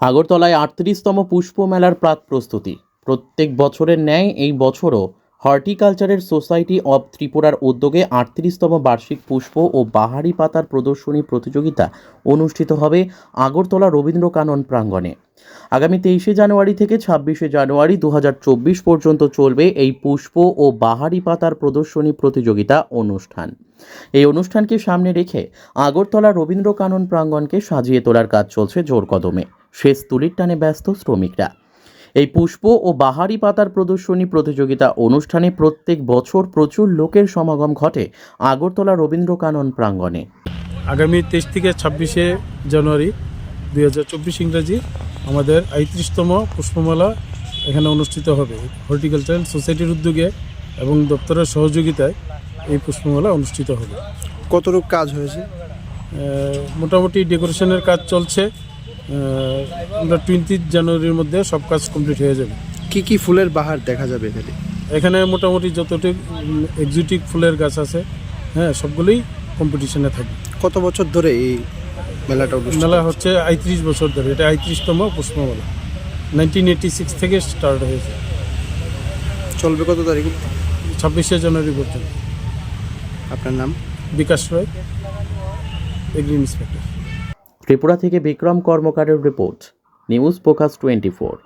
আগরতলায় আটত্রিশতম পুষ্প মেলার প্রাক প্রস্তুতি। প্রত্যেক বছরের ন্যায় এই বছরও হর্টিকালচারের সোসাইটি অব ত্রিপুরার উদ্যোগে আটত্রিশতম বার্ষিক পুষ্প ও বাহারি পাতার প্রদর্শনী প্রতিযোগিতা অনুষ্ঠিত হবে আগরতলা রবীন্দ্র কানন প্রাঙ্গণে। আগামী তেইশে জানুয়ারি থেকে ছাব্বিশে জানুয়ারি দু হাজার চব্বিশ পর্যন্ত চলবে এই পুষ্প ও বাহারি পাতার প্রদর্শনী প্রতিযোগিতা অনুষ্ঠান। এই অনুষ্ঠানকে সামনে রেখে আগরতলা রবীন্দ্র কানন প্রাঙ্গণকে সাজিয়ে তোলার কাজ চলছে জোর কদমে শেষ তুলির টানে ব্যস্ত শ্রমিকরা। এই পুষ্প ও বাহারি পাতার প্রদর্শনী প্রতিযোগিতা অনুষ্ঠানে প্রত্যেক বছর প্রচুর লোকের সমাগম ঘটে আগরতলা রবীন্দ্র কানন প্রাঙ্গণে। আগামী তেইশ থেকে ছাব্বিশে জানুয়ারি দুই হাজার চব্বিশ ইংরাজি আমাদের আইত্রিশতম পুষ্পমেলা এখানে অনুষ্ঠিত হবে। হর্টিকালচারাল সোসাইটির উদ্যোগে এবং দপ্তরের সহযোগিতায় এই পুষ্পমেলা অনুষ্ঠিত হবে। কতটুকু কাজ হয়েছে? মোটামুটি ডেকোরেশনের কাজ চলছে। আমরা টোয়েন্টি জানুয়ারির মধ্যে সব কাজ কমপ্লিট হয়ে যাবে। কি কি ফুলের বাহার দেখা যাবে এখানে? এখানে মোটামুটি যতটুকু এক্সোটিক ফুলের গাছ আছে হ্যাঁ সবগুলোই কম্পিটিশনে থাকবে। কত বছর ধরে এই মেলাটা মেলা হচ্ছে? আইত্রিশ বছর ধরে এটা আইত্রিশতম পুষ্পমেলা। নাইনটিন এইটি সিক্স থেকে স্টার্ট হয়েছে। চলবে কত তারিখ? ছাব্বিশে জানুয়ারি পর্যন্ত। আপনার নাম? বিকাশ রায় এগ্রি ইন্সপেক্টর ত্রিপুরা থেকে Bikram কর্মকারের report news focus twenty four